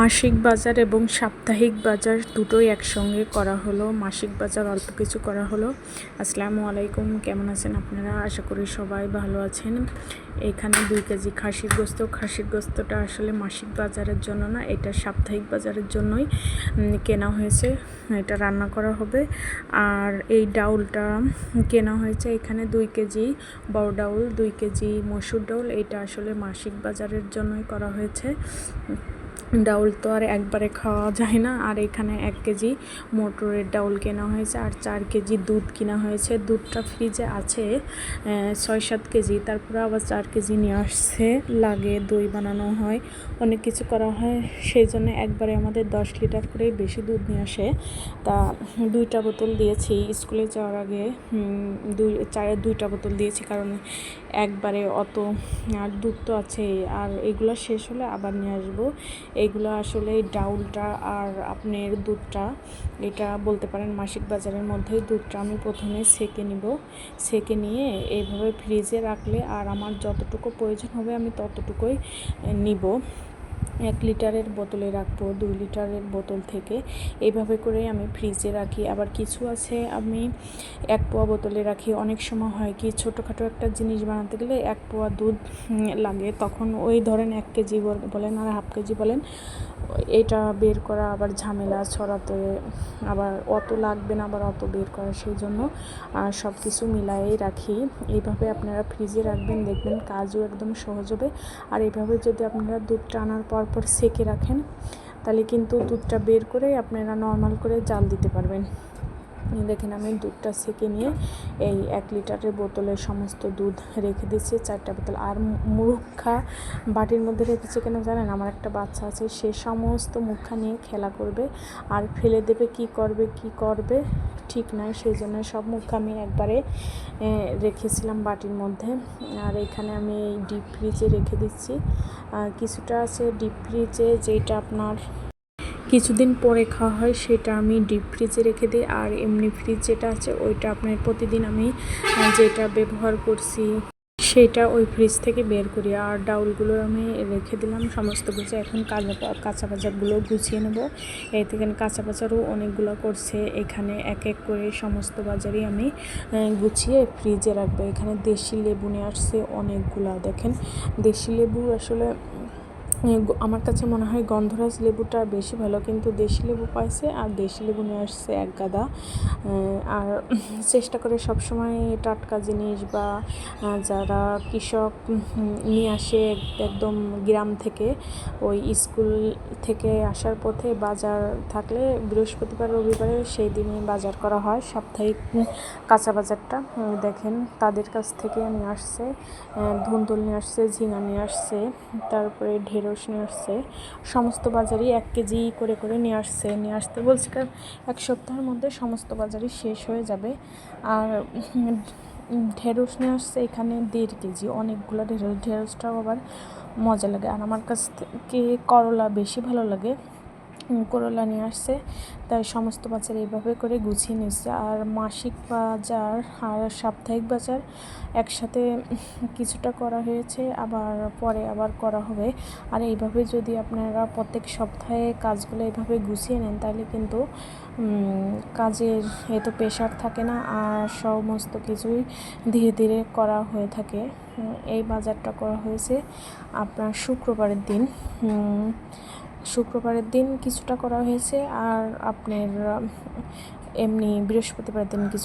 মাসিক বাজার এবং সাপ্তাহিক বাজার দুটোই একসঙ্গে করা হলো। মাসিক বাজার অল্প কিছু করা হলো। আসসালামু আলাইকুম, কেমন আছেন আপনারা? আশা করি সবাই ভালো আছেন। এখানে দুই কেজি খাসির গোস্ত। খাসির গোস্তটা আসলে মাসিক বাজারের জন্য না, এটা সাপ্তাহিক বাজারের জন্যই কেনা হয়েছে। এটা রান্না করা হবে। আর এই ডাউলটা কেনা হয়েছে এখানে দুই কেজি বড় ডাউল, দুই কেজি মসুর ডাউল। এটা আসলে মাসিক বাজারের জন্যই করা হয়েছে। ডাউল তো আর একবারে খাওয়া যায় না। আর এখানে এক কেজি মোটরের ডাউল কেনা হয়েছে আর চার কেজি দুধ কেনা হয়েছে। দুধটা ফ্রিজে আছে ছয় সাত কেজি। তারপরে আবার চার কেজি নিয়ে আসছে। লাগে, দই বানানো হয়, অনেক কিছু করা হয়। সেই জন্য একবারে আমাদের দশ লিটার করে বেশি দুধ নিয়ে আসে। তা দুইটা বোতল দিয়েছি স্কুলে যাওয়ার আগে। দুই চারের দুইটা বোতল দিয়েছি কারণ একবারে অত, আর দুধ তো আছে আর এগুলো শেষ হলে আবার নিয়ে আসব। এগুলো আসলে ডাউলটা আর আপনার দুধটা, এটা বলতে পারেন মাসিক বাজারের মধ্যেই দুধটা আমি প্রথমে সেকে নিব। সেকে নিয়ে এইভাবে ফ্রিজে রাখলে আর আমার যতটুকু প্রয়োজন হবে আমি ততটুকুই নিব। এক লিটারের বোতলে রাখব, দুই লিটারের বোতল থেকে। এইভাবে করে আমি ফ্রিজে রাখি। আবার কিছু আছে, আমি এক পোয়া বোতলে রাখি। অনেক সময় হয় কি, ছোটোখাটো একটা জিনিস বানাতে গেলে এক পোয়া দুধ লাগে। তখন ওই ধরেন এক কেজি বল- বলেন আর হাফ কেজি বলেন এটা বের করা, আবার ঝামেলা ছড়াতে, আবার অত লাগবে না, আবার অত বের করা, সেই জন্য সব কিছু মিলায়েই রাখি। এইভাবে আপনারা ফ্রিজে রাখবেন, দেখবেন কাজও একদম সহজ হবে। আর এইভাবে যদি আপনারা দুধটা আনার পর পর সেকে রাখেন, তাহলে কিন্তু দুধটা বের করে আপনারা নর্মাল করে জাল দিতে পারবেন। দেখেন আমি দুধটা সেকে নিয়ে এই এক লিটারের বোতলে সমস্ত দুধ রেখে দিচ্ছি, চারটা বোতল। আর মুখা বাটির মধ্যে রেখেছি কেন জানেন? আমার একটা বাচ্চা আছে, সে সমস্ত মুখা নিয়ে খেলা করবে আর ফেলে দেবে কি করবে কি করবে ঠিক নয় সেই জন্য সব মুখা আমি একবারে রেখেছিলাম বাটির মধ্যে। আর এখানে আমি ডিপ ফ্রিজে রেখে দিচ্ছি। কিছুটা আছে ডিপ ফ্রিজে যেটা আপনার কিছুদিন পরে খাওয়া হয়, সেটা আমি ডিপ ফ্রিজে রেখে দিই। আর এমনি ফ্রিজ যেটা আছে, ওইটা আপনার প্রতিদিন আমি যেটা ব্যবহার করছি, সেটা ওই ফ্রিজ থেকে বের করি। আর ডাউলগুলো আমি রেখে দিলাম সমস্ত কিছু। এখন কাঁচা কাঁচা বাজারগুলো গুছিয়ে নেব। এই থেকে কাঁচা বাজারও অনেকগুলো করছে। এখানে এক এক করে সমস্ত বাজারই আমি গুছিয়ে ফ্রিজে রাখব। এখানে দেশি লেবু নিয়ে আসছে অনেকগুলা, দেখেন। দেশি লেবু আসলে আমার কাছে মনে হয় গন্ধরাজ লেবুটা বেশি ভালো, কিন্তু দেশি লেবু পাইছে আর দেশি লেবু নিয়ে আসছে এক গাদা। আর চেষ্টা করে সবসময় টাটকা জিনিস বা যারা কৃষক নিয়ে আসে একদম গ্রাম থেকে, ওই স্কুল থেকে আসার পথে বাজার থাকলে বৃহস্পতিবার, রবিবারে সেই দিনই বাজার করা হয়। সাপ্তাহিক কাঁচা বাজারটা দেখেন তাদের কাছ থেকে নিয়ে আসছে ধুন্দুল নিয়ে আসছে, ঝিঙা নিয়ে আসছে, তারপরে ঢেঁড়স নিয়ে আসছে। সমস্ত বাজারই এক কেজি করে করে নিয়ে আসছে। নিয়ে আসতে বলছি কারণ এক সপ্তাহের মধ্যে সমস্ত বাজারই শেষ হয়ে যাবে। আর ঢেঁড়স নিয়ে আসছে এখানে দেড় কেজি। অনেকগুলো ঢেঁড়স ঢেঁড়সটাও আবার মজা লাগে। আর আমার কাছ থেকে করলা বেশি ভালো লাগে। করলা নিয়ে আসছে। তাই সমস্ত বাজার এইভাবে করে গুছিয়ে নিচ্ছে আর মাসিক বাজার আর সাপ্তাহিক বাজার একসাথে কিছুটা করা হয়েছে, আবার পরে আবার করা হবে। আর এইভাবে যদি আপনারা প্রত্যেক সপ্তাহে কাজগুলো এইভাবে গুছিয়ে নেন, তাহলে কিন্তু কাজের এত প্রেশার থাকে না আর সমস্ত কিছুই ধীরে ধীরে করা হয়ে থাকে। এই বাজারটা করা হয়েছে আপনার শুক্রবারের দিন। শুক্রবারের দিন কিছুটা করা হয়েছে আর আপনার এমনি বৃহস্পতিবারের দিন কিছু